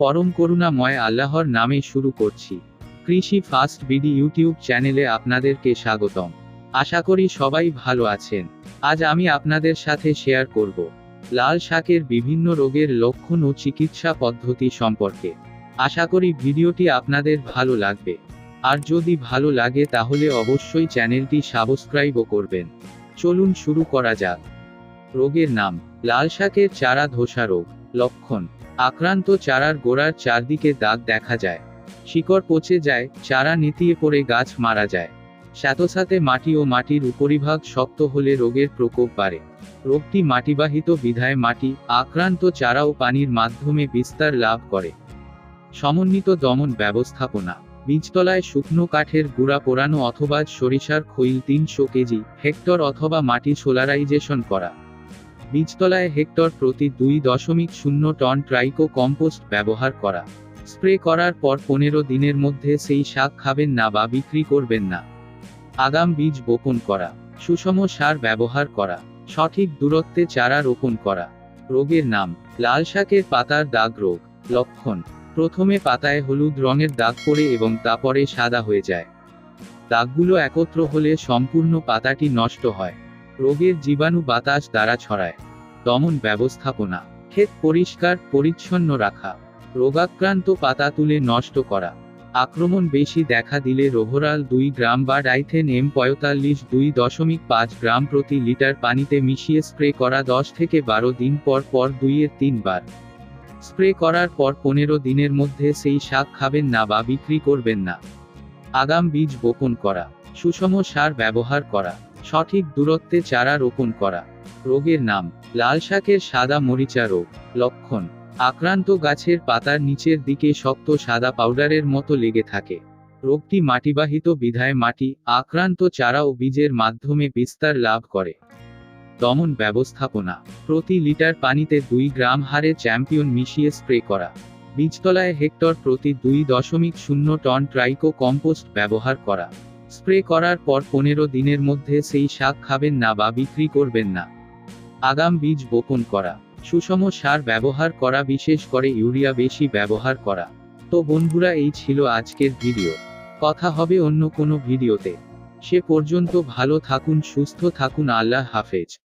পরম করুণাময় আল্লাহর নামে শুরু করছি। কৃষি ফাস্ট বিডি ইউটিউব চ্যানেলে আপনাদেরকে স্বাগতম। আশা করি সবাই ভালো আছেন। আজ আমি আপনাদের সাথে শেয়ার করব লাল শাকের বিভিন্ন রোগের লক্ষণ ও চিকিৎসা পদ্ধতি সম্পর্কে। আশা করি ভিডিওটি আপনাদের ভালো লাগবে। আর যদি ভালো লাগে তাহলে অবশ্যই চ্যানেলটি সাবস্ক্রাইবও করবেন। চলুন শুরু করা যাক। রোগের নাম, লাল শাকের চারা ধসা রোগ, লক্ষণ। আক্রান্ত চারার গোড়ার চারদিকে দাগ দেখা যায়। শিকড় পচে যায়, চারা নেতিয়ে পড়ে গাছ মারা যায়। সাথে মাটি ও মাটির উপরিভাগ শক্ত হলে রোগের প্রকোপ বাড়ে। রোগটি মাটিবাহিত বিধায় মাটি, আক্রান্ত চারা ও পানির মাধ্যমে বিস্তার লাভ করে। সমন্বিত দমন ব্যবস্থাপনা। বীজতলায় শুকনো কাঠের গুঁড়া পোড়ানো অথবা সরিষার খৈল তিনশো কেজি, হেক্টর অথবা মাটি সোলারাইজেশন করা। বীজতলায় হেক্টর প্রতি দুই দশমিক শূন্য টন ট্রাইকো কম্পোস্ট ব্যবহার করা। স্প্রে করার পর পনেরো দিনের মধ্যে সেই শাক খাবেন না বা বিক্রি করবেন না। আগাম বীজ বপন করা। সুষম সার ব্যবহার করা। সঠিক দূরত্বে চারা রোপণ করা। রোগের নাম। লাল শাকের পাতার দাগ রোগ। লক্ষণ। প্রথমে পাতায় হলুদ রঙের দাগ পড়ে এবং তারপরে সাদা হয়ে যায়। দাগগুলো একত্র হলে সম্পূর্ণ পাতাটি নষ্ট হয়। রোগের জীবাণু বাতাস দ্বারা ছড়ায়। দমন ব্যবস্থাপনা। ক্ষেত পরিষ্কার, পরিচ্ছন্ন রাখা। রোগাক্রান্ত পাতা তুলে নষ্ট করা। আক্রমণ বেশি দেখা দিলে রোভরাল দুই গ্রাম বা ডাইথেন এম পঁয়তাল্লিশ দুই দশমিক পাঁচ গ্রাম প্রতি লিটার পানিতে মিশিয়ে স্প্রে করা দশ থেকে বারো দিন পর পর দুইয়ের তিনবার। স্প্রে করার পর পনেরো দিনের মধ্যে সেই শাক খাবেন না বা বিক্রি করবেন না। আগাম বীজ বপন করা। সুষম সার ব্যবহার করা। সঠিক দূরত্বে চারা রোপণ করা। রোগের নাম, লাল শাকের সাদা মরিচা রোগ। লক্ষণ, আক্রান্ত গাছের পাতার নিচের দিকে শক্ত সাদা পাউডারের মতো লেগে থাকে। রোগটি মাটিবাহিত বিধায় মাটি, আক্রান্ত চারা ও বীজের মাধ্যমে বিস্তার লাভ করে। দমন ব্যবস্থাপনা, প্রতি লিটার পানিতে দুই গ্রাম হারে চ্যাম্পিয়ন মিশিয়ে স্প্রে করা। বীজতলায় হেক্টর প্রতি দুই দশমিক শূন্য টন ট্রাইকো কম্পোস্ট ব্যবহার করা। স্প্রে করার পর পনেরো দিনের মধ্যে সেই শাক খাবেন না বা বিক্রি করবেন না। আগাম বীজ বপন করা। সুষম সার ব্যবহার করা, বিশেষ করে ইউরিয়া বেশি ব্যবহার করা। তো বন্ধুরা, এই ছিল আজকের ভিডিও। কথা হবে অন্য কোনো ভিডিওতে। সে পর্যন্ত ভালো থাকুন, সুস্থ থাকুন, আল্লাহ হাফেজ।